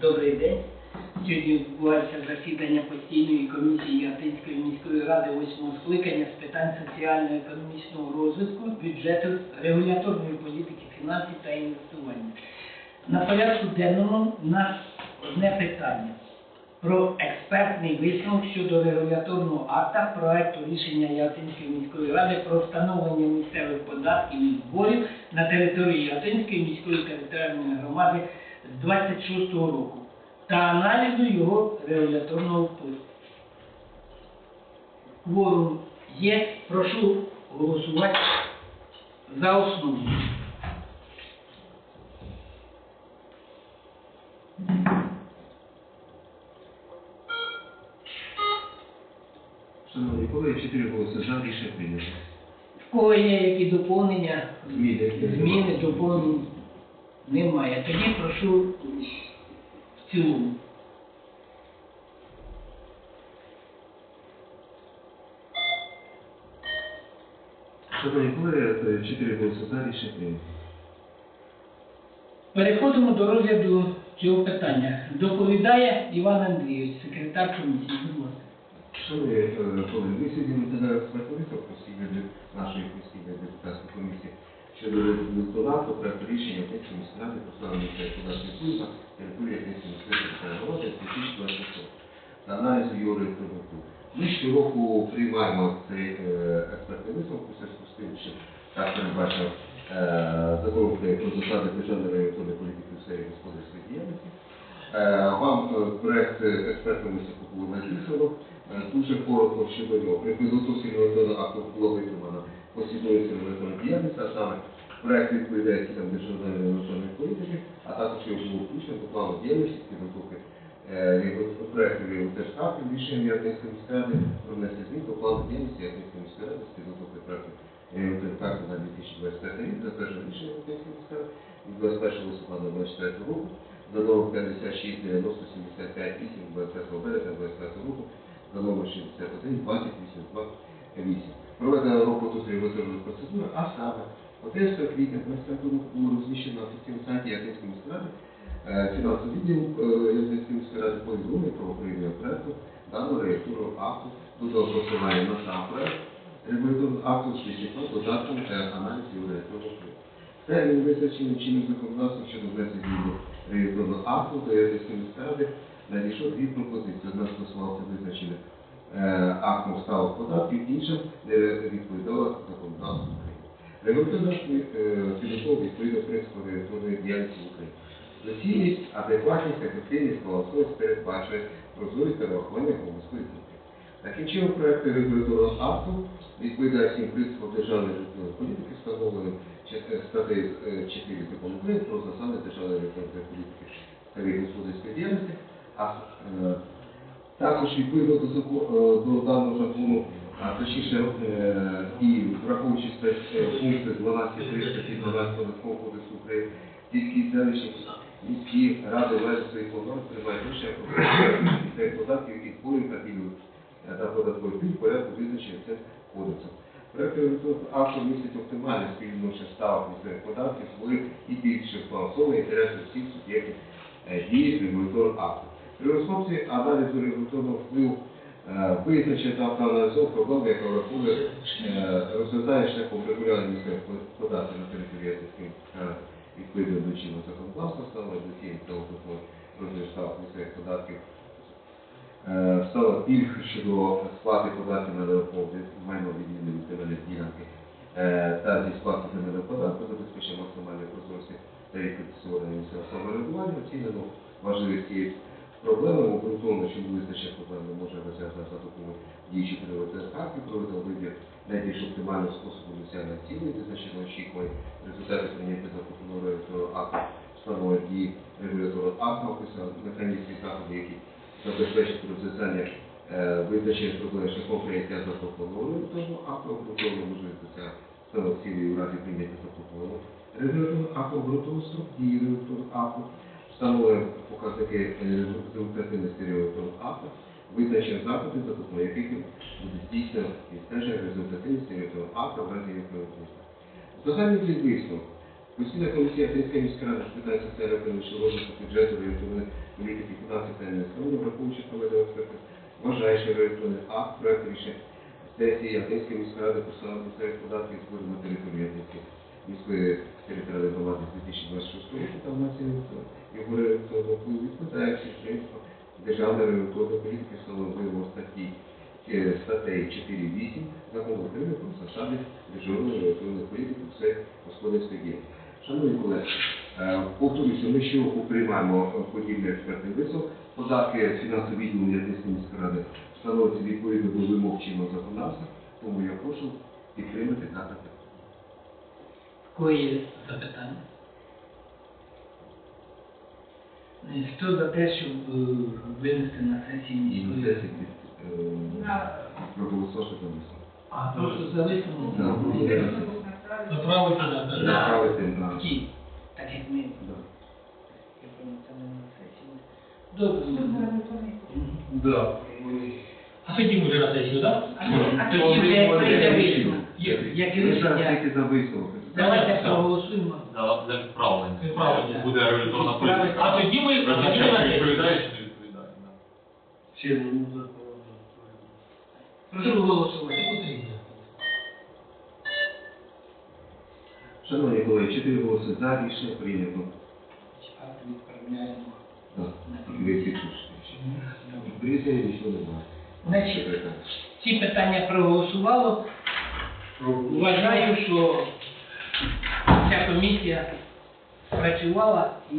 Добрий день. Сьогодні відбувається засідання постійної комісії Ятинської міської ради восьмого скликання з питань соціально-економічного розвитку, бюджету, регуляторної політики, фінансів та інвестування. На порядку денному у нас одне питання про експертний висновок щодо регуляторного акта проекту рішення Ятинської міської ради про встановлення місцевих податків і зборів на території Ятинської міської територіальної громади з 26 року та аналізу його регуляторного впливу. Кворум є, прошу голосувати за основу. Шановні колеги, чотири голоси за рішення прийнято. В кого є які доповнення, Зміни. доповнень немає. Тоді прошу в цілому. Шановні колеги, е, чотири голоси за рішення прийнято. Переходимо до розгляду цього питання. Доповідає Іван Андрійович, секретар комісії. Будь ласка. Шановні е, колеги, ми сьогодні розглядаємо експертну висновку постійної нашої постійної депутатської комісії щодо результату проекту рішення про місцевих податків впливу на території Одеської міської 2020 року та аналізу його впливу. Ми щороку приймаємо цей е, експертний висновок у зв'язку з тим, що так передбачено е, закон про засади державної регуляторної політики у сфері господарської діяльності. Е, Вам проект експертного висновку було надіслано. Дуже коротко щодо нього. При підготовці регуляторного акту було витримано послідовність регуляторної діяльності, а саме проект відповідає цілям державної регуляторної політики, а також його було включено до плану діяльності підготовки е, проекту регуляторних рішення Ятинської міської ради про внесення змін до плану діяльності Ятинської міської ради з підготовки проекту регуляторних на 2025 рік, затверджено рішення Ятинської міської ради від 21 листопада 2024 року за номером 56 90 75 8 25 березня 2025 року за номер 61 20 82 8. Проведена роботу з регуляторної процедури, а саме 11 квітня 25 року було розміщено на офіційному сайті Ятинської міської ради е, фінансовий відділ е, Ятинської міської повідомлення про прийняття проекту даного регуляторного акту до голосування на сам проект регуляторного акту з вичерпно додатком та аналіз його регуляторного впливу. Термін визначений чинним законодавством щодо внесення змін до регуляторного акту до Ятинської міської ради надійшло дві пропозиції. Одна стосувалася визначення е, актом ставок податків, інша не відповідала законодавству України. Регуляторний е, відповідно принципу регуляторної діяльності в Україні. Доцільність, адекватність, ефективність, балансовість передбачує прозорість та врахування громадської думки. Таким чином, проект регуляторного акту відповідає всім принципам державної регуляторної політики, встановленим е, статтею е, 4 закону України про засади державної регуляторної політики та господарської діяльності, а е, також відповідно до, е, до даного закону, а точніше е, і враховуючи е, пункти 12 3 статті 12 Податкового кодексу України, тільки селищні міські ради в межах своїх повноважень приймають рішення про місцевих податків і зборів та пільгових та податкових пільг порядку визначення цим кодексом. Проект акту містить оптимальне співвідношення ставок місцевих податків, зборів і більше збалансовує інтереси всіх суб'єктів дії регуляторного акту. При розробці аналізу регуляторного впливу е, визначення та проаналізовував проблему, яка враховує, е, розглядає шляхом регулювання місцевих податків на території Ятинської ради відповідно до чинного законодавства, стало доцільним та основою розгляду ставок місцевих податків Е, стало пільг щодо сплати податків на нерухоме майно відмінне від земельної ділянки е, та зі сплати земельного податку забезпечення максимальної прозорості та ефективного місцевого самоврядування, оцінено важливість цієї проблеми, обґрунтовано, що визначення проблеми може розв'язати за допомогою діючих приватних актів, проведено вибір найбільш оптимального способу досягнення цілей, визначено очікувані результати прийняття запропонованого регуляторного акту, встановлення дії регуляторного акту, описано механізм і заходи, які забезпечити розв'язання е, визначення проблеми шляхом прийняття запропонованого регуляторного акту, обґрунтовано можливість досягнення станов цілей у разі прийняття запропонованого регуляторного акту, обґрунтовано строк дії регуляторного акту, встановлює показники е, результативності регуляторного акту, визначення заходів, за допомогою яких буде здійснено відстеження результативності регуляторного акту в разі відповідності. Загальний цей висновок Постійна комісія Атинської міської ради з питань соціально-економічного розвитку бюджету, регіональної політики, фінансів та інвестицій, враховуючи проведення експерти, вважає, що реєстрований акт проект рішення сесії Атинської міської ради встановлення місцевих податків і зборів на території Атинської міської територіальної громади з 2026 року та внесення його регуляторного впливу відповідає принципам державної регуляторної політики, встановленого статті е, статей 4.8 Закону України про засади державної регуляторної політики сфері господарської діяльності. Шановні колеги, е, повторюся, ми щороку приймаємо подібний експертний висновок. Податки фінансового відділу Ятинської міської ради встановлюються відповідно до вимог чинного законодавства, тому я прошу підтримати дане є запитання? Хто за те, щоб винести на сесію І на міської сесії е, проголосувати за висновок. А просто за висновок? Да. Направити на. Направити на... Ті, так як ми Да. я пам'ятаю, це не на сесії. Добре. Да. А тоді вже на сесію, так? Тоді вже прийде висновок. Є. Як Ми зараз рішення. тільки за висновок. Давайте Так. проголосуємо. За, за відправлення. Відправлення. Буде регуляторна політика. А тоді ми тоді Визначає, відповідає, чи не відповідає. да. Прошу голосувати. Шановні колеги, чотири голоси за, рішення прийнято. Акт відправляємо. Так, ви всі чуєте. Рішення нічого немає. Значить, ці питання проголосувало. Вважаю, що ця комісія працювала і